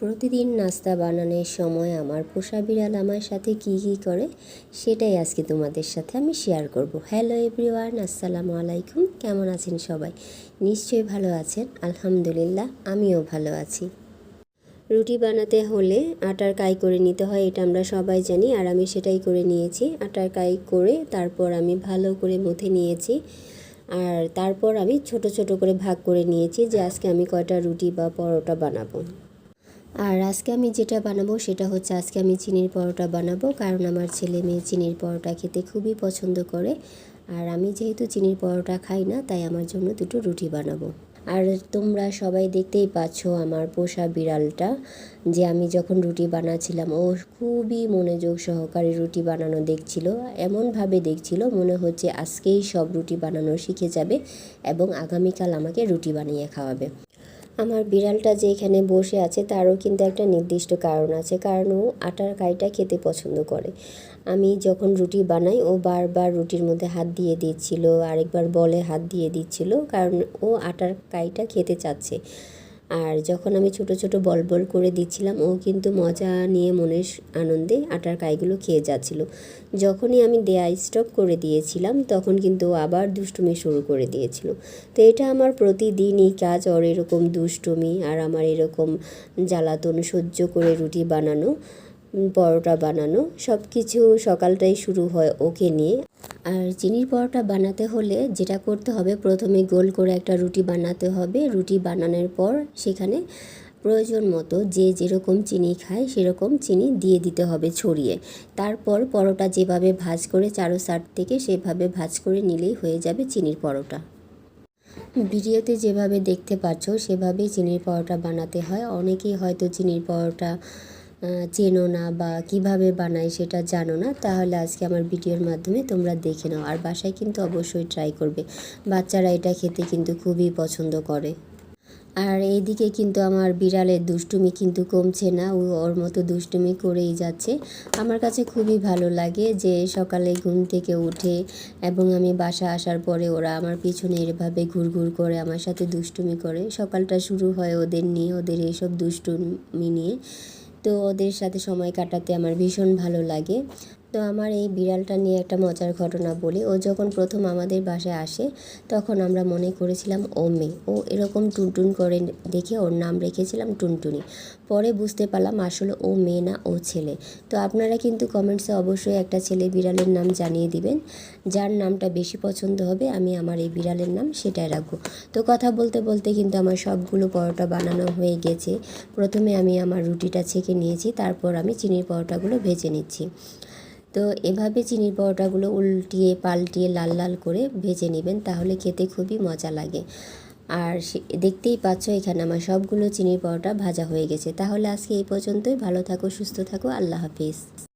প্রতিদিন নাস্তা বানানোর সময় আমার পোষা বিড়াল আমার সাথে কী কী করে, সেটাই আজকে তোমাদের সাথে আমি শেয়ার করব। হ্যালো এভরিওয়ান আসসালামু আলাইকুম, কেমন আছেন সবাই? নিশ্চয়ই ভালো আছেন, আলহামদুলিল্লাহ, আমিও ভালো আছি। রুটি বানাতে হলে আটার কাই করে নিতে হয়, এটা আমরা সবাই জানি, আর আমি সেটাই করে নিয়েছি। আটার কাই করে তারপর আমি ভালো করে মুথে নিয়েছি, আর তারপর আমি ছোট ছোট করে ভাগ করে নিয়েছি যে আজকে আমি কয়টা রুটি বা পরোটা বানাবো। আর আজকে আমি যেটা বানাবো সেটা হচ্ছে আজকে আমি চিনির পরোটা বানাবো, কারণ আমার ছেলে মেয়ে চিনির পরোটা খেতে খুবই পছন্দ করে। আর আমি যেহেতু চিনির পরোটা খাই না, তাই আমার জন্য দুটো রুটি বানাবো। আর তোমরা সবাই দেখতেই পাচ্ছ আমার পোষা বিড়ালটা, যে আমি যখন রুটি বানাচ্ছিলাম, ও খুবই মনোযোগ সহকারে রুটি বানানো দেখছিল, এমনভাবে দেখছিল মনে হচ্ছে আজকেই সব রুটি বানানো শিখে যাবে এবং আগামীকাল আমাকে রুটি বানিয়ে খাওয়াবে। আমার বিড়ালটা যে এখানে বসে আছে, তারও কিন্তু একটা নির্দিষ্ট কারণ আছে। কারণ ও আটার কাইটা খেতে পছন্দ করে। আমি যখন রুটি বানাই, ও বারবার রুটির মধ্যে হাত দিয়ে দিচ্ছিল, আরেকবার বলে হাত দিয়ে দিচ্ছিল, কারণ ও আটার কাইটা খেতে চাচ্ছে। আর যখন আমি ছোট ছোট বল বল করে দিচ্ছিলাম, ও কিন্তু মজা নিয়ে মনের আনন্দে আটার কাইগুলো খেয়ে যাচ্ছিল। যখনই আমি দেয়া স্টপ করে দিয়েছিলাম, তখন কিন্তু আবার দুষ্টুমি শুরু করে দিয়েছিল। তো এটা আমার প্রতিদিনই কাজ, ওর এরকম দুষ্টুমি আর আমার এরকম জ্বালাতন সহ্য করে রুটি বানানো পরোটা বানানো সব কিছু সকালটাই শুরু হয় ওকে নিয়ে। আর চিনির পরোটা বানাতে হলে যেটা করতে হবে, প্রথমে গোল করে একটা রুটি বানাতে হবে। রুটি বানানোর পর সেখানে প্রয়োজন মতো যে যেরকম চিনি খায়, সেরকম চিনি দিয়ে দিতে হবে ছড়িয়ে। তারপর পরোটা যেভাবে ভাজ করে চারো সাইড থেকে সেভাবে ভাজ করে নিলেই হয়ে যাবে চিনির পরোটা। ভিডিওতে যেভাবে দেখতে পাচ্ছ, সেভাবেই চিনির পরোটা বানাতে হয়। অনেকেই হয়তো চিনির পরোটা চেনো না বা কীভাবে বানায় সেটা জানো না, তাহলে আজকে আমার ভিডিওর মাধ্যমে তোমরা দেখে নাও। আর বাসায় কিন্তু অবশ্যই ট্রাই করবে। বাচ্চারা এটা খেতে কিন্তু খুবই পছন্দ করে। আর এইদিকে কিন্তু আমার বিড়ালের দুষ্টুমি কিন্তু কমছে না, ও ওর মতো দুষ্টুমি করেই যাচ্ছে। আমার কাছে খুবই ভালো লাগে যে সকালে ঘুম থেকে উঠে এবং আমি বাসা আসার পরে ওরা আমার পিছনে এভাবে ঘুরঘুর করে আমার সাথে দুষ্টুমি করে। সকালটা শুরু হয় ওদের নিয়ে, ওদের এইসব দুষ্টুমি নিয়ে। তো ওদের সাথে সময় কাটাতে আমার ভীষণ ভালো লাগে। তো আমার এই বিড়ালটা নিয়ে একটা মজার ঘটনা বলি। ও যখন প্রথম আমাদের বাসায় আসে, তখন আমরা মনে করেছিলাম, ও মেয়ে। ও এরকম টুনটুন করে দেখে ওর নাম রেখেছিলাম টুনটুনি। পরে বুঝতে পারলাম আসলে ও মেয়ে না, ও ছেলে। তো আপনারা কিন্তু কমেন্টসে অবশ্যই একটা ছেলে বিড়ালের নাম জানিয়ে দিবেন, যার নামটা বেশি পছন্দ হবে, আমি আমার এই বিড়ালের নাম সেটাই রাখব। তো কথা বলতে বলতে কিন্তু আমার সবগুলো পরোটা বানানো হয়ে গেছে। প্রথমে আমি আমার রুটিটা ছেঁকে নিয়েছি, তারপর আমি চিনির পরোটাগুলো ভেজে নিচ্ছি। তো এভাবে চিনির পরোটাগুলো উল্টিয়ে, পাল্টিয়ে লাল লাল করে ভেজে নেবেন, তাহলে খেতে খুবই মজা লাগে। আর দেখতেই পাচ্ছ এখানে আমার সবগুলো চিনির পরোটা ভাজা হয়ে গেছে। তাহলে আজকে এই পর্যন্তই। ভালো থাকো, সুস্থ থাকো। আল্লাহ হাফিজ।